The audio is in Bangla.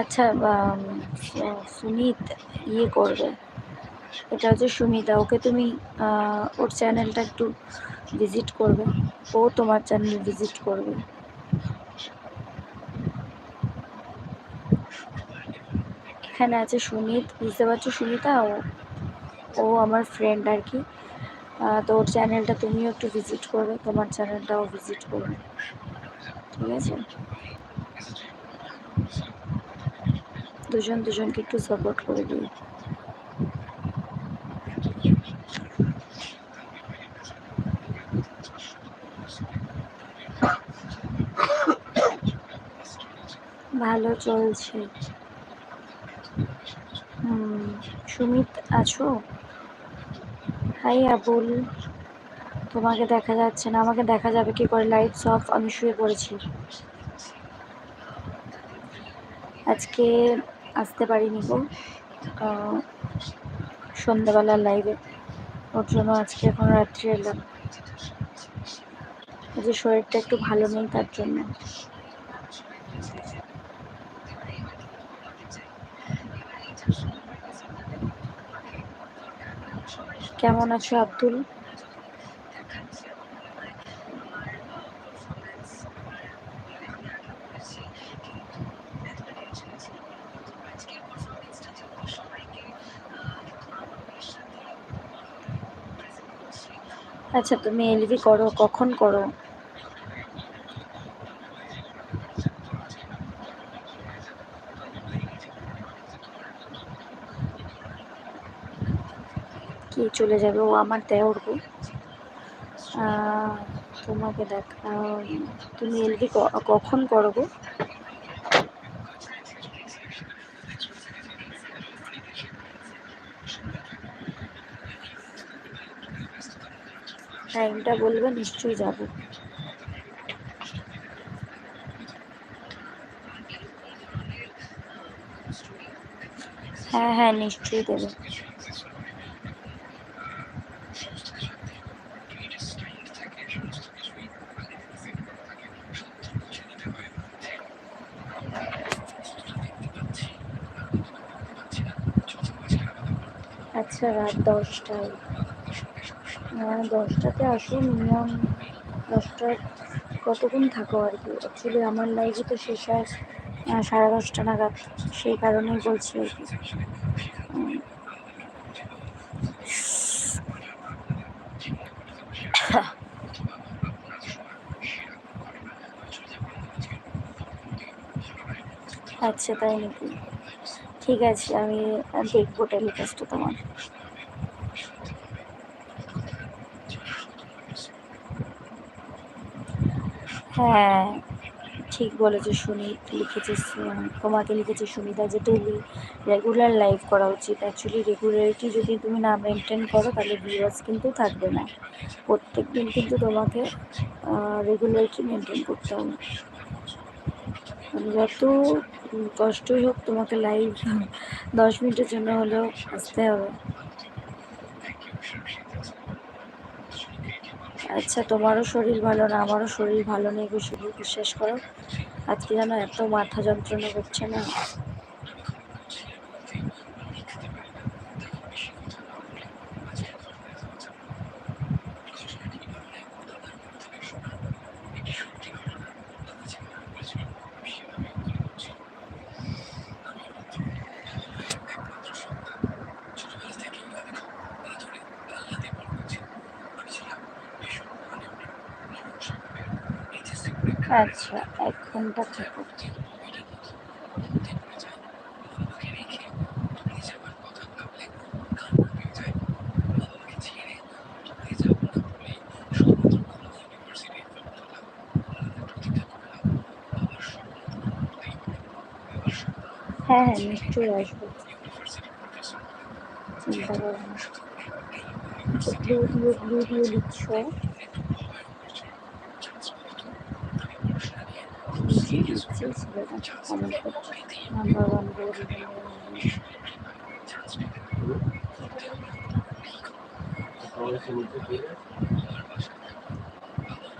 আচ্ছা সুমিত ইয়ে করবে। এটা হচ্ছে সুমিতা। ওকে তুমি ওর চ্যানেলটা একটু ভিজিট করবে। ও তোমার চ্যানেল ভিজিট করবে। এখানে আছে সুমিত। বুঝতে পারছ সুমিতা? ও ও আমার ফ্রেন্ড আর কি। তো ওর চ্যানেলটা তুমিও একটু ভিজিট করবে। তোমার চ্যানেলটাও ভিজিট করবে। ঠিক আছে? দুজন দুজনকে একটু সাপোর্ট করে দিই। ভালো চলছে। হুম, সুমিত আছো? হাই আবুল, তোমাকে দেখা যাচ্ছে না, আমাকে দেখা যাবে কি করে? লাইটস অফ আমি শুয়ে পড়েছি। আজকে আসতে পারিনি গো সন্ধ্যাবেলা লাইভে ওর জন্য আজকে এখন রাত্রি এলাম যে শরীরটা একটু ভালো নেই তার জন্য। কেমন আছো আব্দুল? আচ্ছা তুমি এলভি করো, কখন করো? কি চলে যাবে? ও আমার দেওর গো। তোমাকে দেখ তুমি এলভি কখন করো গো? টাইমটা বলবে নিশ্চয়ই যাব। হ্যাঁ হ্যাঁ নিশ্চয়ই দেবে। আচ্ছা রাত দশটায়। দশটাতে আসো মিনিমাম দশটার কতক্ষণ থাকো আর কি? অ্যাকচুয়ালি আমার লাইফে তো শেষ হয় সাড়ে দশটা নাগাদ, সেই কারণেই বলছি আর কি। আচ্ছা তাই নাকি? ঠিক আছে, আমি দেখব টেলিকাস্টটা তোমার। হ্যাঁ ঠিক বলেছ সুমিত লিখেছে তোমাকে লিখেছে সুমিতা যে ডেলি রেগুলার লাইভ করা উচিত। অ্যাকচুয়ালি রেগুলারিটি যদি তুমি না মেনটেন করো, তাহলে ভিউয়ার্স কিন্তু থাকবে না। প্রত্যেক দিন কিন্তু তোমাকে রেগুলারিটি মেনটেন করতে হবে। যত কষ্টই হোক, তোমাকে লাইভ দশ মিনিটের জন্য হলেও আসতে হবে। আচ্ছা তোমারও শরীর ভালো না, আমারও শরীর ভালো নেই গো শুধু বিশ্বাস করো। আজকে যেন এত মাথা যন্ত্রণা করছে না। আচ্ছা এক ঘণ্টা থাকো হ্যাঁ হ্যাঁ নিশ্চয়ই আসব। চিন্তা করো না। লিখছ করছে নাম্বার ওয়ান বলে